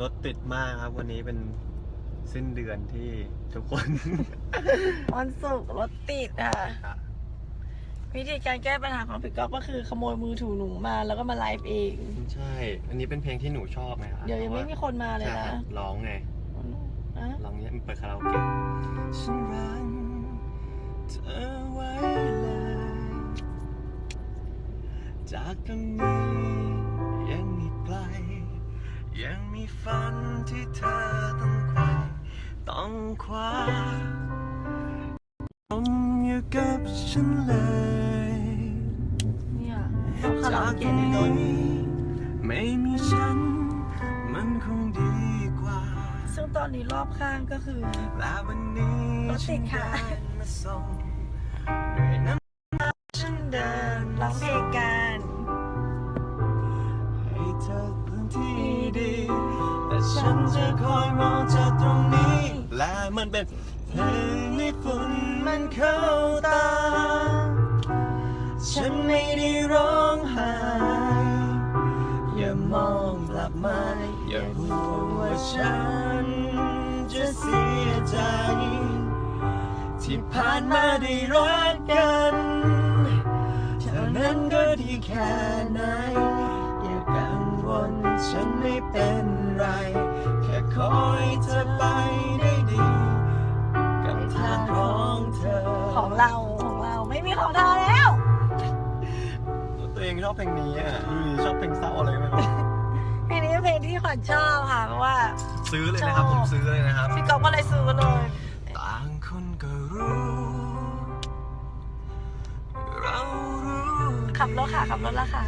รถติดมากครับ วันนี้เป็นสิ้นเดือนที่ทุกคน วันศุกร์รถติดค่ะ วิธีการแก้ปัญหาของพี่ก๊อฟก็คือขโมยมือถือหนูมาแล้วก็มาไลฟ์เอง ใช่ อันนี้เป็นเพลงที่หนูชอบไหมครับเดี๋ยวยังไม่มีคนมาเลยใช่นะครับร้องไงอะร้องเนี้ยมันเปิดคาราโอเกะฉันรักเธอไว้เลยจากตรงนี้ยังอีกไกล ยังมีฝันที่เธอต้องไขว่ต้องคว้าผมอยู่กับฉันเลยเนี่ยเอาคาราจาโอกตรเกะงในรถนี้ไม่มีฉัน มันคงดีกว่า ซึ่งตอนนี้รอบข้างก็คือ และวันนี้รถติดค่ะฉันเดินมาส่ง ฉันจะเสียใจ ที่ผ่านมาได้รักกันเท่านั้นก็ดีแค่ไหน อย่ากังวลฉันไม่เป็นไร แค่ขอให้เธอไปได้ดีกับทางของเธอ ของเราของเราไม่มีของเธอแล้ว ตัวเองชอบเพลงนี้อะอืมชอบเพลงเศร้าอะไรไม่รู้ เพลงนี้เป็นเพลงที่ขวัญชอบค่ะเพราะว่า ซื้อเลยนะครับ ผมซื้อเลยนะครับ พี่ก๊อฟก็เลยซื้อเลยต่างคนก็รู้ เรารู้ขับรถค่ะขับรถแล้วค่ะ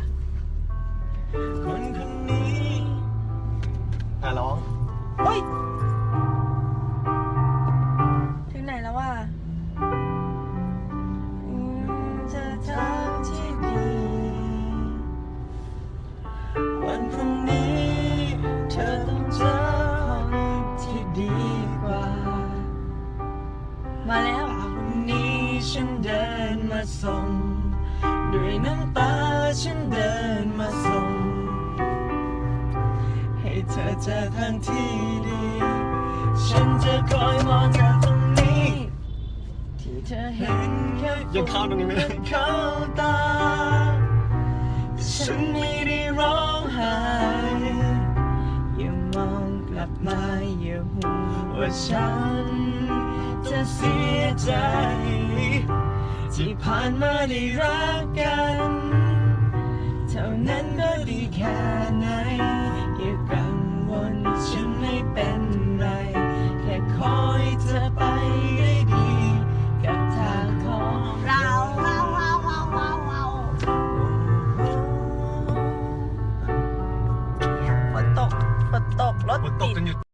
คนคนนี้อะร้องเฮ้ย เสียใจ ที่ผ่านมาได้รักกัน เท่านั้นก็ดีแค่ไหน อย่ากังวลฉันไม่เป็นไร แค่ขอให้เธอไปได้ดี กับทางของเราเราเราเราเราเราฝนตกฝนตกรถฝนตติดกันอยู่ฝ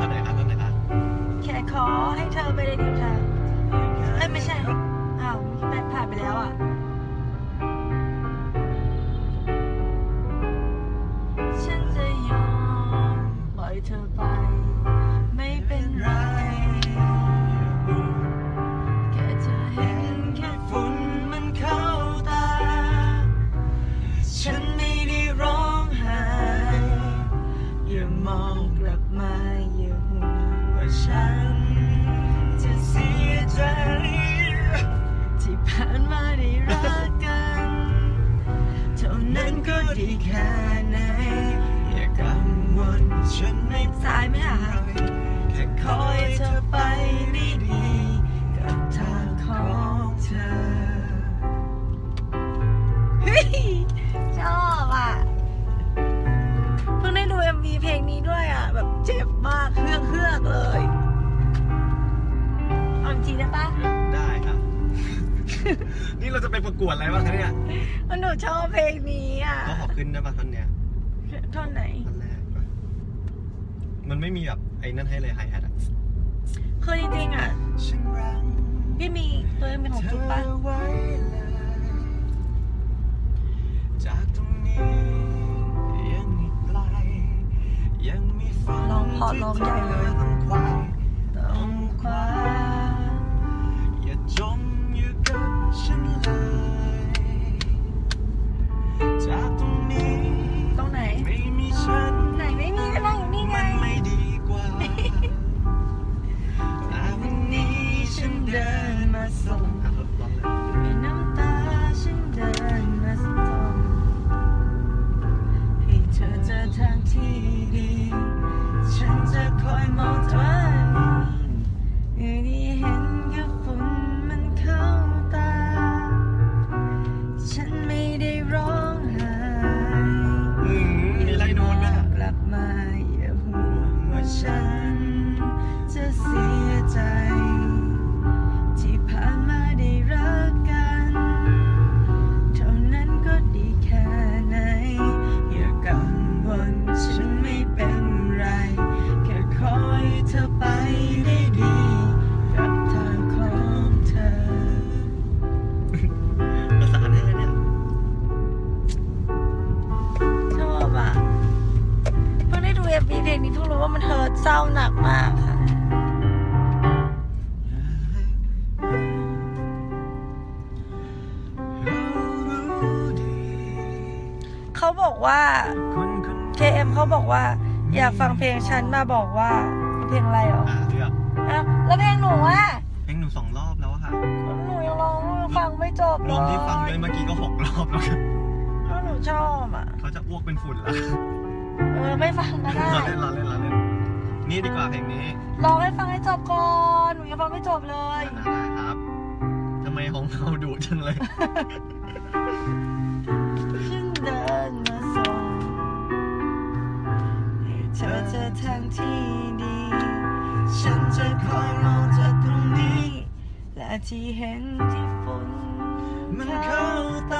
ท่านไหนครับท่านไหนครับแค่ขอให้เธอไปในทิศทางเอ้ยไม่ใช่อ้าวเมื่อกี้ผ่านไปแล้วอะ นี่เราจะไปประกวดอะไรบ้างคะเนี่ยมันหนูชอบเพลงนี้อะก็ขอขึ้นได้ป่ะท่อนเนี้ยท่อนไหนท่อนแรกปะมันไม่มีแบบไอ้นั่นให้เลยไฮแฮทอะคือจริงๆอะฉันรักพี่มีตัวเองเป็นของเธจุ๊บอปะไว้เลยจากตรงนี้ยังอีกไกลยังพอร้องใหญ่เลยต้องควายต้องคว้าอย่ เขาบอกว่าคนคน KM เขาบอกว่า อยากฟังเพลงฉันมาบอกว่า เพลงอะไรเหรออ่าเลือกอ้าวแล้วเพลงหนูอะเพลงหนูสองรอบแล้วอะค่ะหนูยังร้องฟังไม่จบรเลวยมที่ฟังด้วยเมื่อกี้ก็หกรอบแล้วค่ะแล้วหนูชอบอะ เขาจะอ้วกเป็นฝุ่นแล้วเออไม่ฟังก็ได้รอเล่นรอเล่นรอเล่นนี่ดีกว่าเพลงนี้ร้องให้ฟังให้จบก่อน หนูยังฟังไม่จบเลยอ่าได้ครับทำไมของเราดุจังเลย ที่ดี ฉันจะคอยมองจากตรงนี้ และที่เห็นที่ฝนมันเข้าตา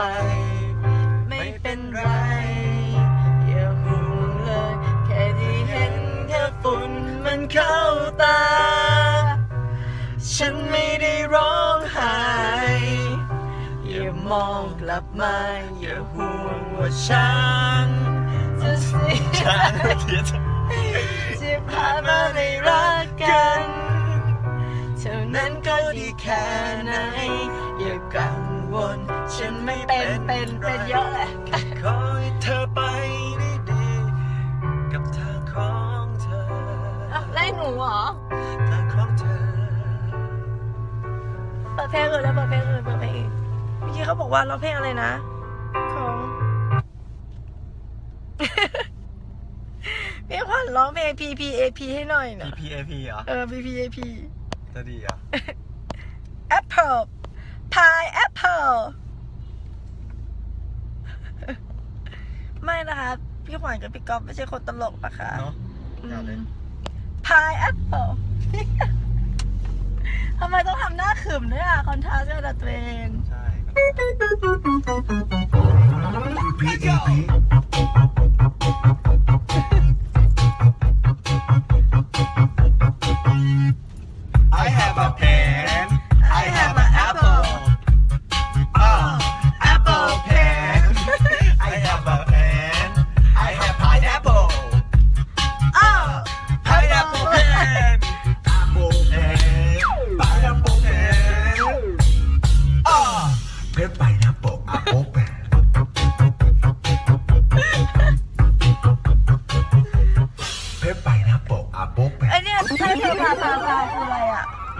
ไป ไม่เป็นไร อย่าห่วงเลย แค่ที่เห็นแค่ฝุ่นมันเข้าตา ฉันไม่ได้ร้องไห้อย่ามองกลับมา อย่าห่วงว่าฉันจะเสียใช่เทียจะที่ผ่านมาได้รักกัน เท่านั้นก็ดีแค่ไหน เป็นเป็นเป็นเยอะแหละขอให้เธอไปได้ดีกับทางของเธอไล่หนูเหรอทางของเธอเปิดเพลงอื่นแล้วเปิดเพลงอื่นเปิดเพลงอื่นเมื่อกี้เขาบอกว่าร้องเพลงอะไรนะของพี่ขวัญร้องเพลง P P A P ให้หน่อยนะ P P A P เหรอเออ P P A P จะดีเหรอะ Apple Pie Apple ไม่นะคะ พี่ขวัญกับพี่ก๊อฟไม่ใช่คนตลกนะคะเนาะอยากเลยพายแอปเปิลทำไมต้องทำหน้าขึมด้วยอะ คอนทราสต์กับตัวเองใช่ I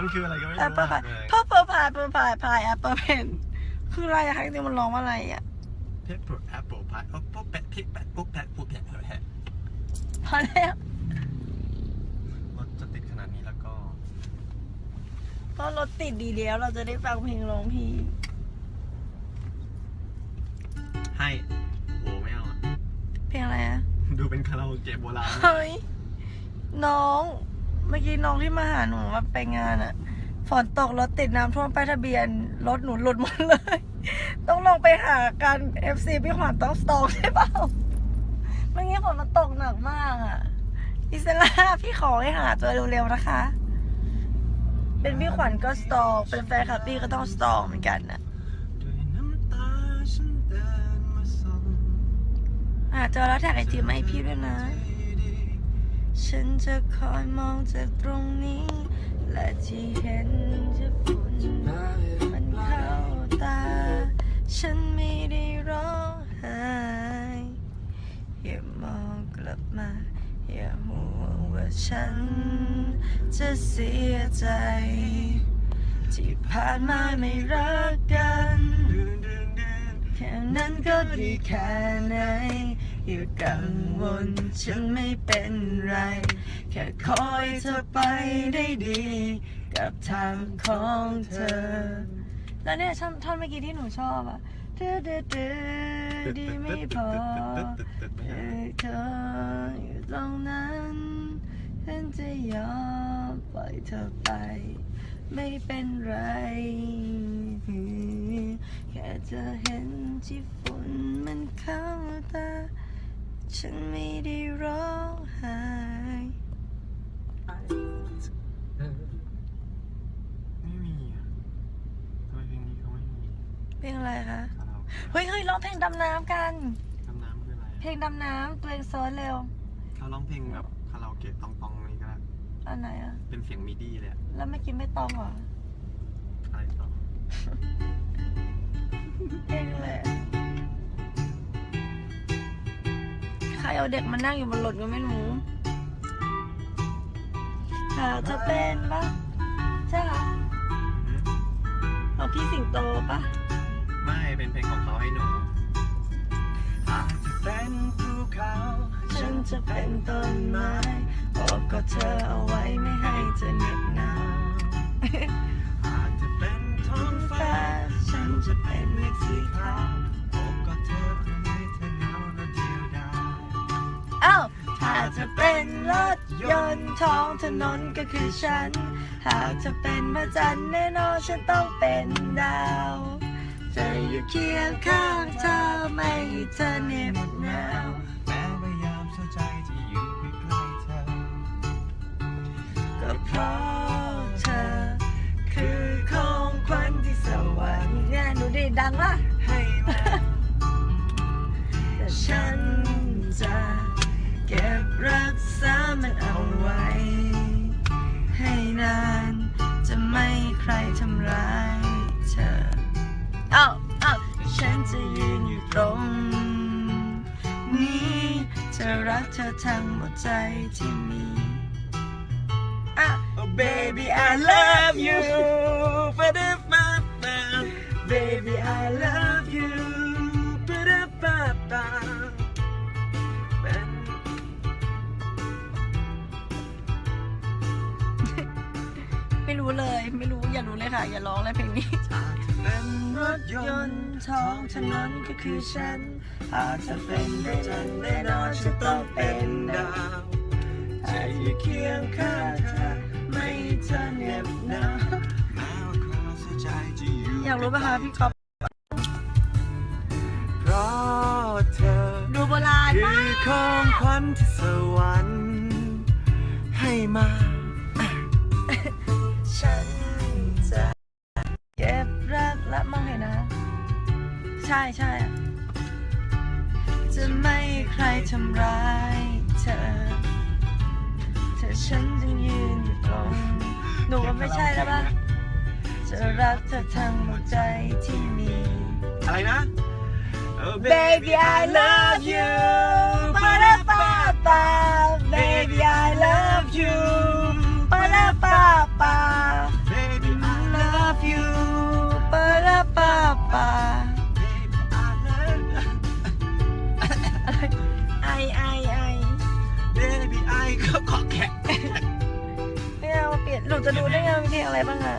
มันคืออะไรก็ไม่แอปรู้เปิลพายเลยพ่อเปิลพายเปิลพายพายแอปเปิลเพนคืออะไรอะคะจริงๆมันร้องว่าอะไรอะเพชรปุ๊บแอปเปิลพายโอ้ปุ๊บแปะพริกแปะปุ๊บแปะปุ๊บแปะแปะแปะพอแล้วรถจะติดขนาดนี้แล้วก็ก็รถติดดีแล้วเราจะได้ฟังเพลงร้องเพลงให้โอ้ไม่เอาอะเพลงอะไรอะดูเป็นคาราโอเกะโบราณ เฮ้ยน้อง เมื่อกี้น้องที่มาหาหนูมาไปงานอะฝนตกรถติดน้ำท่วมป้ายทะเบียน รถหนูหลุดหมดเลย ต้องลงไปหากัน FC พี่ขวัญต้องสตอกใช่เปล่าเมื่อกี้ฝนมันตกหนักมากอะอิสลาพี่ขอให้หาเจอเร็วๆนะคะ เป็นพี่ขวัญก็สตอกเป็นแฟนคลับพี่ก็ต้องสตอกเหมือนกันนะด้วยน้ำตาฉันเดินมาส่งหาเจอแล้วแท็กไอจีมาให้พี่ด้วยนะ ฉันจะคอยมองจากตรงนี้ และที่เห็นจะฝุ่นมันเข้าตา ฉันไม่ได้ร้องไห้อย่ามองกลับมา อย่าห่วงว่าฉันจะเสียใจ ที่ผ่านมาไม่รักกัน แค่นั้นก็ดีแค่ไหน อย่ากังวลฉันไม่เป็นไร แค่คอยเธอไปได้ดี กับทางของเธอ แล้วเนี่ยท่อนท่อนเมื่อกี้ที่หนูชอบอะเดือดเดือดีไม่พอเออเธออยู่ตรงนั้นฉันจะยอมปล่อยเธอไป ไม่เป็นไร แค่จะเห็นที่ฝุ่นมันเข้าตา ฉันไม่ได้ร้องไห้ไม่มีอะทำไมเพลงนี้เขาไม่มีเพลงอะไรคะ คาราโอเกะเฮ้ยเฮ้ยร้องเพลงดำน้ำกัน ดำน้ำคืออะไรเพลงดำน้ำตัวเองเซิร์ชเร็วเขาร้องเพลงแบบคาราโอเกะตองๆนี่ก็ได้อันไหนอะเป็นเสียงมิดี้เลยอะแล้วไม่กินไม่ต้องเหรออะไรต่อเพลงอะไรอะ รเอาเด็กมานั่งอยู่บนรถก็ไม่รู้ค่ะเธอเป็นปะใช่ค่ะเอาพี่สิงโตปะไม่เป็นเพลงของเขาให้หนูอาจจะเป็นภูเขาฉันจะเป็นต้นไม้โอบกอดเธอเอาไว้ไม่ให้เธอเหน็บหนาว ถ้าจะเป็นรถยนต์ท้องถนนก็คือฉัน หากจะเป็นพระจันทร์แน่นอนฉันต้องเป็นดาวจะอยู่เคียงข้างเธอไม่ให้เธอเหน็บหนาวแม้ว่ายามเศร้าใจจะอยู่ใกล้ๆเธอ ก็เพราะเธอ คือของขวัญที่สวรรค์เนี่ยหนูดีดังว่ะให้มาแต่ฉันจะเก็บ รักษามันเอาไว้ ให้นานจะไม่ใครทำร้ายเธอเอ้าเอ้าฉันจะยืนอยู่ตรง นี้จะรักเธอทั้งหมดใจที่มีอะ Oh baby I love you for the fun baby I love รู้เลย ไม่รู้อย่ารู้เลยค่ะ อย่าร้องเลยเพลงนี้อาจจะเป็นรรถถยยนนต์ต์ท้องถนนก็คือฉัน หากจะเป็นได้จันแน่นอนฉันต้องเป็นดาวจะอยู่เคียงข้างเธอไม่ให้เธอเหน็บหนาวแม้ว่าคราวเสียใจจะอยู่อยากรู้ไหมคะพี่ก๊อฟเพราะเธอดูโบราณคืมาอกของขวัญที่สวรรค์ รักเธอทั้งหมดใจที่มี อะไรนะ เออ Baby I love you ปาราปาปา Baby I love you ปาราปาปา Baby I love you ปาราปาปา Baby I love you ไอไอไอ Baby I ก็ขอแขกไม่เอาเปลี่ยนหนูจะดูได้ไงมีเพลงอะไรบ้างอะ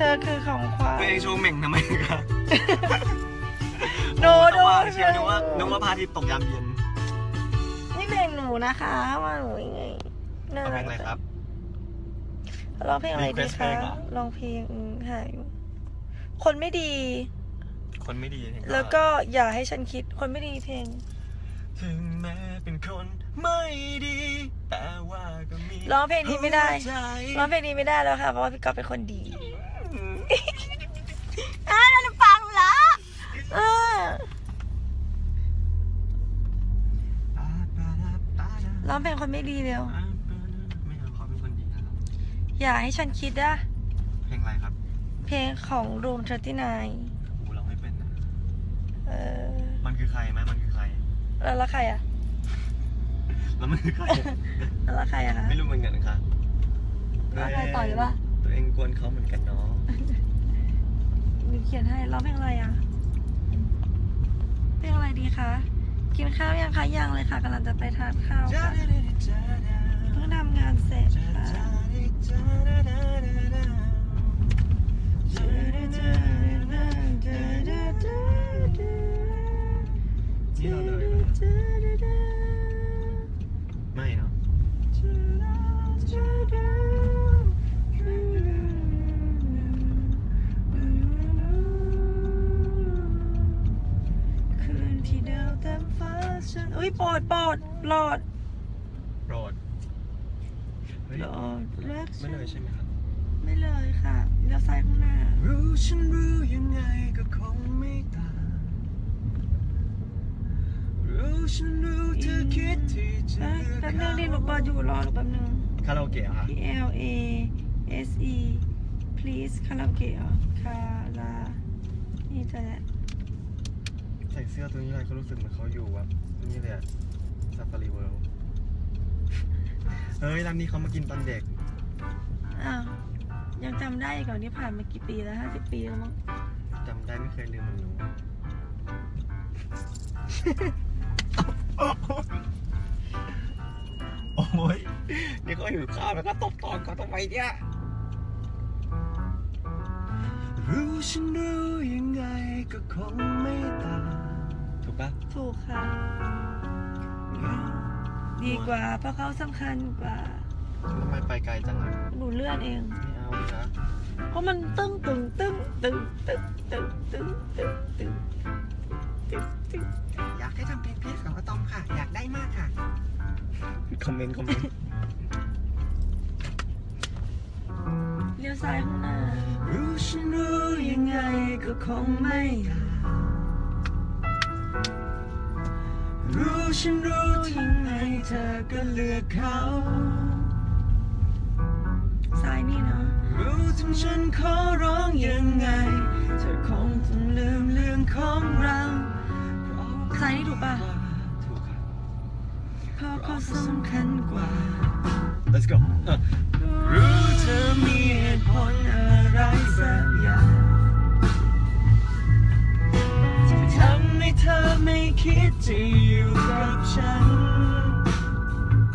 ธอคือของขวัญตัวเองโชว์เหม่งทำไมครับโนโดเชียร์นึกว่านึกว่าพระอาทิตย์ตกยามเย็น นี่เพลงหนูนะคะว่าหนูยังไงน่าเอาเพลรังกอะไรครับร้องเพลงอะไรดี Request เพลคะงเหรอร้องเพลงอืมหาอยู่คนไม่ดี คนไม่ดีเพงแล้วก็อย่าให้ฉันคิด คนไม่ดีเพลง ถึงแม้เป็นคนไม่ดี แต่ว่าก็มี ร้องเพลงนี้ไม่ได้หัวใจร้องเพลงนี้ไม่ได้แล้วค่ะ เพราะว่าพี่ก๊อฟเป็นคนดี อ่านั่นฟังละเออ ร้องเพลงคนไม่ดีเร็ว ไม่เอาเขาเป็นคนดีนะครับ อย่าให้ฉันคิดอะเพลงอะไรครับ เพลงของ Room 39กูเราไม่เป็นนะเออ มันคือใครไหมมันคือใคร แล้วแล้วใครอะแล้วมันคือใคร แล้วแล้วใครอะคะไม่รู้เหมือนกันค่ะแล้วใครต่อหรือเปล่าตัวเองกวนเขาเหมือนกันเนาะหนูเขียนให้ร้องเพลงอะไรอะ เพลงอะไรดีคะ กินข้าวยังคะยังเลยค่ะกำลังจะไปทานข้าวค่ะเพิ่งทำงานเสร็จค่ะที่เราเลย โปรดโปรดโปรดโปรดเฮ้ยโปรดรักไม่ฉันเลยใช่ไหมครับ ไม่เลยค่ะเลี้ยวซ้ายข้างหน้า รู้ฉันรู้ยังไงก็คงไม่ต่างรู้ฉันรู้เธอคิดที่จะเอ้ยแป๊บนึงดิหนูเปิดอยู่รอหนูแป๊บนึง คาราโอเกะเหรอคะ P L A S E please คาราโอเกะเหรอคารานี่จะแหละ ใส่เสื้อตัวนี้อะไรเขารู้สึกเหมือนเขาอยู่แบบนี่เลยอะซาฟารีเวิลด์เฮ้ยร้านนี้เขามากินตอนเด็ก อ้าวยังจำได้อีก่อนนี่ผ่านมากี่ปีแล้วห้าสิบปีแล้วมั้งจำได้ไม่เคยลืมมันรู้โอ้ยนี่เขาอยู่ข้าวแล้วก็ตบตอนเขาทำไมเนี่ย รู้ฉันรู้ยังไงก็คงไม่ต่าง ดีกว่าเพราะเขาสำคัญกว่าทำไมไปไกลจังอะหนูเลื่อนเอง ไม่เอาดินะเพราะมันตึ้งตึงตึ้งตึงตึงตึงตึงตึงตึงตึงตึงอยากให้ทำเพลงพีซของอะตอมค่ะ อยากได้มากค่ะ คอมเมนต์คอมเมนต์เลี้ยวซ้ายข้างหน้า รู้ฉันรู้ยังไงก็คงไม่ต่า รู้ฉันรู้ยังไงเธอก็เลือกเขาซ้ายนี่เนาะรู้ถึงฉันขอร้องยังไง เธอคงต้องลืมเรื่องของเราเพราะซ้ายนี่ถูกป่ะถูกค่ะเพราะเขาสำคัญกว่า Let's go อะรู้เธอมีเหตุผลอะไรสักอย่าง ธอไม่คิดจะอยู่กับฉัน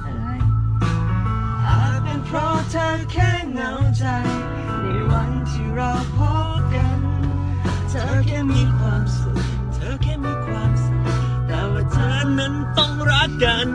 อะไรอาจเป็นเพราะเธอแค่เหงาใจ ในวันที่เราพบกัน เธอแค่มีความสุข เธอแค่มีความสุข แต่ว่าเธอนั้นต้องรักกัน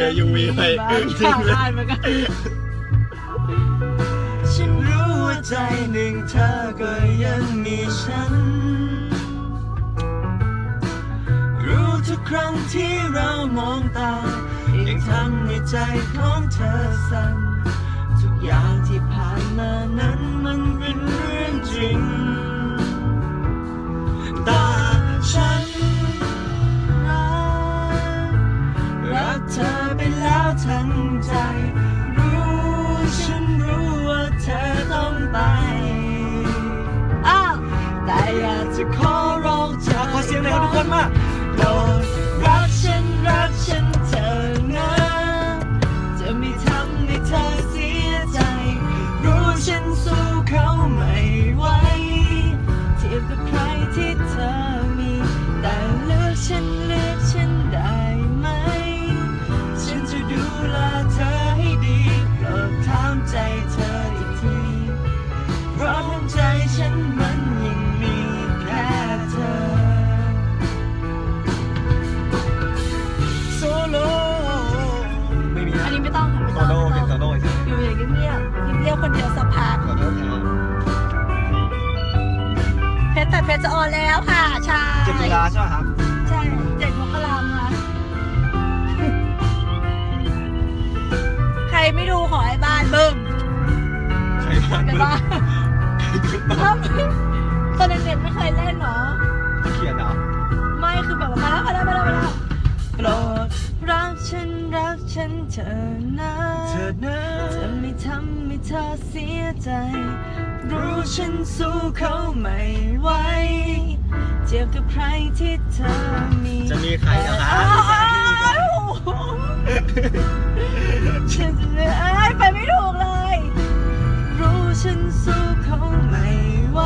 เจอยูวีไปจริงเลยเหมือนกันฉันรู้ว่าใจหนึ่งเธอก็ยังมีฉัน รู้ทุกครั้งที่เรามองตา ยังทำให้ใจของเธอสั่นทุกอย่างที่ผ่านมานั้นมันเป็นเรื่องจริง ใจ รู้ฉันรู้ว่าเธอต้องไปแต่อยากจะขอร้องเธอขอเสียงหน่อยทุกคนมา เพชรแต่เพชรจะออนแล้วค่ะใช่เจ็ดตุลาใช่ไหมครับ ใช่เจ็ดมกราคมค่ะ ใครไม่ดูขอให้บ้านบึ้มใครบ้านกันเบิ้บ้างถ้าไม่ตอนเด็กๆไม่เคยเล่นเนาะเขียนเหรอไม่คือแบบว่ามาแล้วมาแล้วมาแล้วมาแล้วโปรดรักฉันรักฉันเธอนะเธอนะจะไม่ทำให้เธอเสียใจ รู้ฉันสู้เขาไม่ไหวเจ็บกับใครที่เธอมีจะมีใครนะครัอ้าบวฉันจะเอ้ยไปไม่ถูกเลย รู้ฉันสู้เขาไม่ไหว